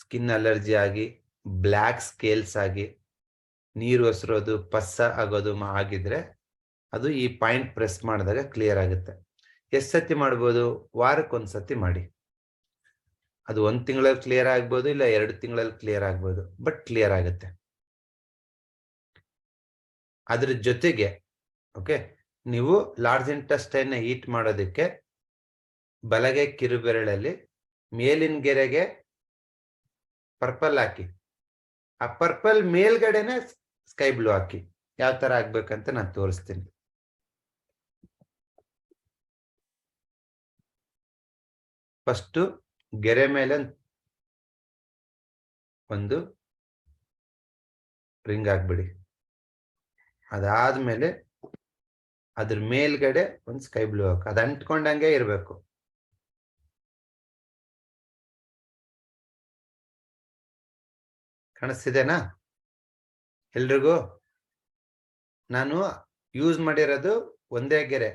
Skin allergy ಆಗಿ black scales ಆಗಿ, ನೀರು ಒಸರೋದು, ಪಸ್ಸ ಆಗೋದು ಆಗಿದ್ರೆ, ಅದು ಈ ಪಾಯಿಂಟ್ ಪ್ರೆಸ್ ಮಾಡಿದಾಗ ಕ್ಲಿಯರ್ ಆಗುತ್ತೆ. ಎಷ್ಟು ಸತಿ ಮಾಡ್ಬೋದು? ವಾರಕ್ಕೊಂದ್ಸತಿ ಮಾಡಿ. ಅದು ಒಂದು ತಿಂಗಳಲ್ಲಿ ಕ್ಲಿಯರ್ ಆಗ್ಬೋದು ಇಲ್ಲ ಎರಡು ತಿಂಗಳಲ್ಲಿ ಕ್ಲಿಯರ್ ಆಗ್ಬೋದು ಬಟ್ ಕ್ಲಿಯರ್ ಆಗುತ್ತೆ. ಅದ್ರ ಜೊತೆಗೆ ಓಕೆ ನೀವು ಲಾರ್ಜ್ ಇಂಟೆಸ್ಟೈನ್ ಹೀಟ್ ಮಾಡೋದಕ್ಕೆ, ಬಲಗೆ ಕಿರುಬೆರಳಲ್ಲಿ ಮೇಲಿನ ಗೆರೆಗೆ ಪರ್ಪಲ್ ಹಾಕಿ. ಆ ಪರ್ಪಲ್ ಮೇಲ್ಗಡೆನೆ ಸ್ಕೈ ಬ್ಲೂ ಹಾಕಿ. ಯಾವ ತರ ಆಗ್ಬೇಕಂತ ನಾನು ತೋರಿಸ್ತೀನಿ. ಫಸ್ಟ್ ಗೆರೆ ಮೇಲೆ ಒಂದು ರಿಂಗ್ ಹಾಕ್ಬಿಡಿ. ಅದಾದ್ಮೇಲೆ ಅದ್ರ ಮೇಲ್ಗಡೆ ಒಂದು ಸ್ಕೈ ಬ್ಲೂ ಹಾಕಿ. ಅದು ಅಂಟ್ಕೊಂಡಂಗೆ ಇರಬೇಕು. ಕಾಣಿಸ್ತಿದೆನಾ? ಎಲ್ರಿಗೂ? ನಾನು ಯೂಸ್ ಮಾಡಿರೋದು ಒಂದೇ ಗೆರೆ.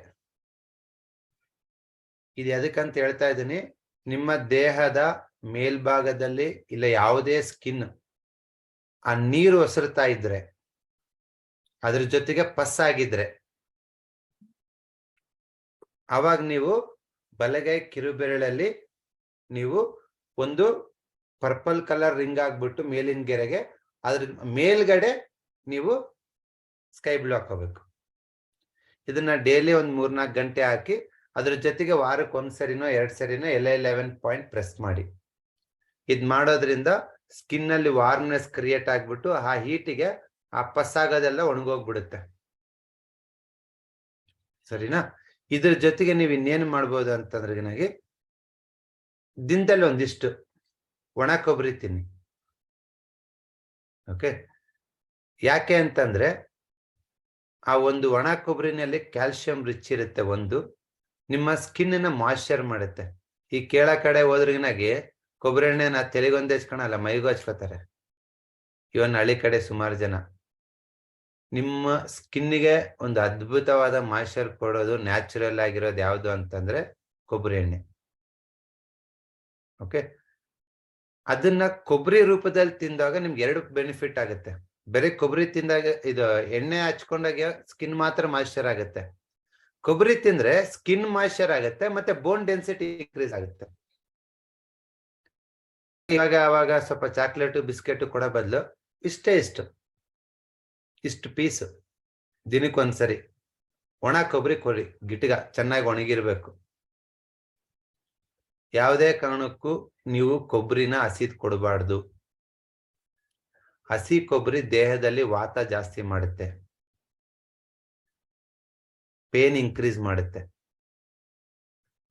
ಇದು ಎದಕ್ಕಂತ ಹೇಳ್ತಾ ಇದ್ದೀನಿ? ನಿಮ್ಮ ದೇಹದ ಮೇಲ್ಭಾಗದಲ್ಲಿ ಇಲ್ಲ ಯಾವುದೇ ಸ್ಕಿನ್ ಆ ನೀರು ಒಸರ್ತಾ ಇದ್ರೆ, ಅದ್ರ ಜೊತೆಗೆ ಪಸ್ ಆಗಿದ್ರೆ ಅವಾಗ ನೀವು ಬಲಗೈ ಕಿರುಬೆರಳಲ್ಲಿ ನೀವು ಒಂದು ಪರ್ಪಲ್ ಕಲರ್ ರಿಂಗ್ ಆಗ್ಬಿಟ್ಟು ಮೇಲಿನ ಗೆರೆಗೆ ಅದ್ರ ಮೇಲ್ಗಡೆ ನೀವು ಸ್ಕೈ ಬ್ಲೂ ಹಾಕೋಬೇಕು ಇದನ್ನ ಡೈಲಿ ಒಂದ್ ಮೂರ್ನಾಲ್ಕು ಗಂಟೆ ಹಾಕಿ ಅದ್ರ ಜೊತೆಗೆ ವಾರಕ್ಕೆ ಒಂದ್ ಸರಿನೋ ಎರಡ್ ಸರಿನೋ ಎಲ್ ಲೆವೆನ್ ಪಾಯಿಂಟ್ ಪ್ರೆಸ್ ಮಾಡಿ. ಇದ್ ಮಾಡೋದ್ರಿಂದ ಸ್ಕಿನ್ ಅಲ್ಲಿ ವಾರ್ಮ್ನೆಸ್ ಕ್ರಿಯೇಟ್ ಆಗ್ಬಿಟ್ಟು ಆ ಹೀಟಿಗೆ ಆ ಪಸ್ಸಾಗೋದೆಲ್ಲ ಒಣಗೋಗ್ಬಿಡುತ್ತೆ. ಸರಿನಾ? ಇದ್ರ ಜೊತೆಗೆ ನೀವು ಇನ್ನೇನು ಮಾಡ್ಬೋದು ಅಂತಂದ್ರೆ ದಿನದಲ್ಲಿ ಒಂದಿಷ್ಟು ಒಣ ಕೊಬ್ಬರಿ ತಿನ್ನಿ. ಓಕೆ ಯಾಕೆ ಅಂತಂದ್ರೆ, ಆ ಒಂದು ಒಣ ಕೊಬ್ಬರಿನಲ್ಲಿ ಕ್ಯಾಲ್ಸಿಯಂ ರಿಚ್ ಇರುತ್ತೆ ಒಂದು, ನಿಮ್ಮ ಸ್ಕಿನ್ನ ಮಾಯ್ಶ್ಚರ್ ಮಾಡುತ್ತೆ. ಈ ಕೇಳ ಕಡೆ ಹೋದ್ರಿನಾಗಿ ಕೊಬ್ಬರಿ ಎಣ್ಣೆನ ತೆಲಿಗೊಂದೇ ಹಚ್ಕೊಳಲ್ಲ ಮೈಗೂ ಹಚ್ಕೋತಾರೆ. ಇವನ್ ಹಳ್ಳಿ ಕಡೆ ಸುಮಾರು ಜನ. ನಿಮ್ಮ ಸ್ಕಿನ್ನಿಗೆ ಒಂದು ಅದ್ಭುತವಾದ ಮಾಯಶ್ಚರ್ ಕೊಡೋದು ನ್ಯಾಚುರಲ್ ಆಗಿರೋದು ಯಾವುದು ಅಂತಂದ್ರೆ ಕೊಬ್ಬರಿ ಎಣ್ಣೆ. ಓಕೆ ಅದನ್ನ ಕೊಬ್ಬರಿ ರೂಪದಲ್ಲಿ ತಿಂದಾಗ ನಿಮ್ಗೆ ಎರಡು ಬೆನಿಫಿಟ್ ಆಗುತ್ತೆ. ಬೇರೆ ಕೊಬ್ಬರಿ ತಿಂದಾಗ ಇದು ಎಣ್ಣೆ ಹಚ್ಕೊಂಡಾಗ ಸ್ಕಿನ್ ಮಾತ್ರ ಮಾಯಿಶ್ಚರ್ ಆಗುತ್ತೆ. ಕೊಬ್ಬರಿ ತಿಂದ್ರೆ ಸ್ಕಿನ್ ಮಾಯ್ಶ್ಚರ್ ಆಗುತ್ತೆ, ಮತ್ತೆ ಬೋನ್ ಡೆನ್ಸಿಟಿ ಇನ್ಕ್ರೀಸ್ ಆಗುತ್ತೆ. ಇವಾಗ ಅವಾಗ ಸ್ವಲ್ಪ ಚಾಕ್ಲೇಟು ಬಿಸ್ಕೆಟ್ ಕೊಡೋ ಬದಲು ಇಷ್ಟೇ ಇಷ್ಟು. ಇಷ್ಟು ಪೀಸ್ ದಿನಕ್ಕೊಂದ್ಸರಿ ಒಣ ಕೊಬ್ಬರಿ ಕೊಡಿ, ಗಿಟ್ಗ, ಚೆನ್ನಾಗಿ ಒಣಗಿರ್ಬೇಕು. ಯಾವುದೇ ಕಾರಣಕ್ಕೂ ನೀವು ಕೊಬ್ಬರಿನ ಹಸಿದ್ ಕೊಡಬಾರ್ದು. ಹಸಿ ಕೊಬ್ಬರಿ ದೇಹದಲ್ಲಿ ವಾತ ಜಾಸ್ತಿ ಮಾಡುತ್ತೆ. ಪೇನ್ ಇನ್ಕ್ರೀಸ್ ಮಾಡುತ್ತೆ.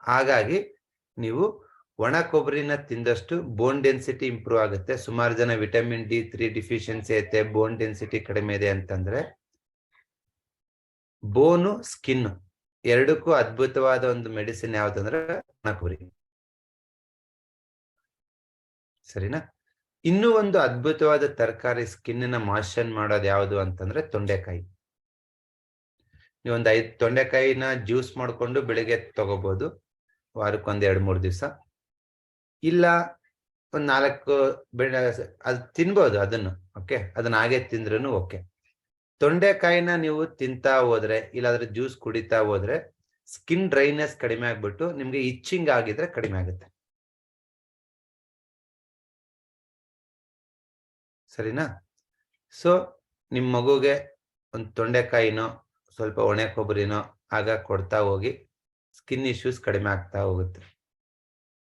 ಹಾಗಾಗಿ ನೀವು ಒಣ ಕೊಬ್ಬರಿನ ತಿಂದಷ್ಟು ಬೋನ್ ಡೆನ್ಸಿಟಿ ಇಂಪ್ರೂವ್ ಆಗುತ್ತೆ. ಸುಮಾರು ಜನ ವಿಟಮಿನ್ ಡಿ ತ್ರೀ ಡಿಫಿಷಿಯನ್ಸಿ ಐತೆ, ಬೋನ್ ಡೆನ್ಸಿಟಿ ಕಡಿಮೆ ಇದೆ ಅಂತಂದ್ರೆ ಬೋನು ಸ್ಕಿನ್ ಎರಡಕ್ಕೂ ಅದ್ಭುತವಾದ ಒಂದು ಮೆಡಿಸಿನ್ ಯಾವ್ದಂದ್ರೆ ಒಣ ಕೊಬ್ಬರಿ ಸರಿನಾ? ಇನ್ನೂ ಒಂದು ಅದ್ಭುತವಾದ ತರಕಾರಿ ಸ್ಕಿನ್ನ ಮಾಶನ್ ಮಾಡೋದು ಯಾವುದು ಅಂತಂದ್ರೆ ತೊಂಡೆಕಾಯಿ. ನೀವೊಂದು ಐದು ತೊಂಡೆಕಾಯಿನ ಜ್ಯೂಸ್ ಮಾಡ್ಕೊಂಡು ಬೆಳಿಗ್ಗೆ ತಗೋಬಹುದು ವಾರಕ್ಕೊಂದು ಎರಡು ಮೂರು ದಿವಸ. ಇಲ್ಲ, ಒಂದ್ ನಾಲ್ಕು ಬೆಳೆ ಅದು ತಿನ್ಬೋದು ಅದನ್ನು, ಓಕೆ? ಅದನ್ನ ಹಾಗೆ ತಿಂದ್ರೂ ಓಕೆ. ತೊಂಡೆಕಾಯಿನ ನೀವು ತಿಂತಾ ಹೋದ್ರೆ, ಇಲ್ಲಾದ್ರೆ ಜ್ಯೂಸ್ ಕುಡಿತಾ ಹೋದ್ರೆ, ಸ್ಕಿನ್ ಡ್ರೈನೆಸ್ ಕಡಿಮೆ ಆಗ್ಬಿಟ್ಟು ನಿಮ್ಗೆ ಇಚ್ಚಿಂಗ್ ಆಗಿದ್ರೆ ಕಡಿಮೆ ಆಗುತ್ತೆ. ಸರಿನಾ? ಸೊ ನಿಮ್ಮ ಮಗುಗೆ ಒಂದು ತೊಂಡೆಕಾಯಿನೋ, ಸ್ವಲ್ಪ ಒಣೆ ಕೊಬ್ಬರಿನೋ ಆಗ ಕೊಡ್ತಾ ಹೋಗಿ ಸ್ಕಿನ್ ಇಶ್ಯೂಸ್ ಕಡಿಮೆ ಆಗ್ತಾ ಹೋಗುತ್ತೆ.